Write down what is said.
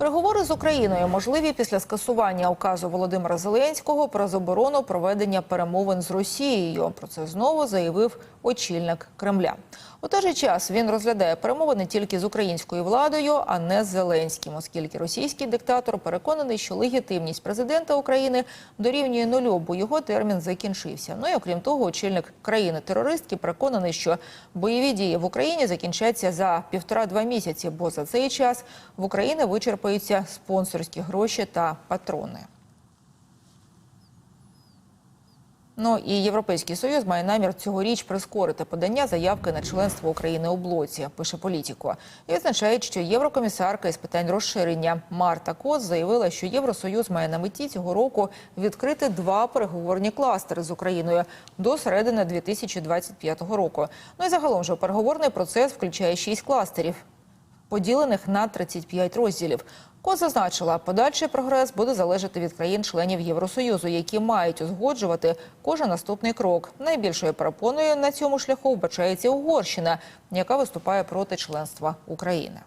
Переговори з Україною можливі після скасування указу Володимира Зеленського про заборону проведення перемовин з Росією. Про це знову заявив очільник Кремля. У той же час він розглядає перемовини тільки з українською владою, а не з Зеленським, оскільки російський диктатор переконаний, що легітимність президента України дорівнює нулю, бо його термін закінчився. Ну і окрім того, очільник країни-терористки переконаний, що бойові дії в Україні закінчаться за півтора-два місяці, бо за цей час в Україні вичерпаються спонсорські гроші та патрони. Ну і Європейський Союз має намір цьогоріч прискорити подання заявки на членство України у блоці, пише політико. І відзначають, що єврокомісарка із питань розширення Марта Кос заявила, що Євросоюз має на меті цього року відкрити два переговорні кластери з Україною до середини 2025 року. Ну і загалом же переговорний процес включає шість кластерів поділених на 35 розділів. Ко зазначила, подальший прогрес буде залежати від країн-членів Євросоюзу, які мають узгоджувати кожен наступний крок. Найбільшою перепоною на цьому шляху вбачається Угорщина, яка виступає проти членства України.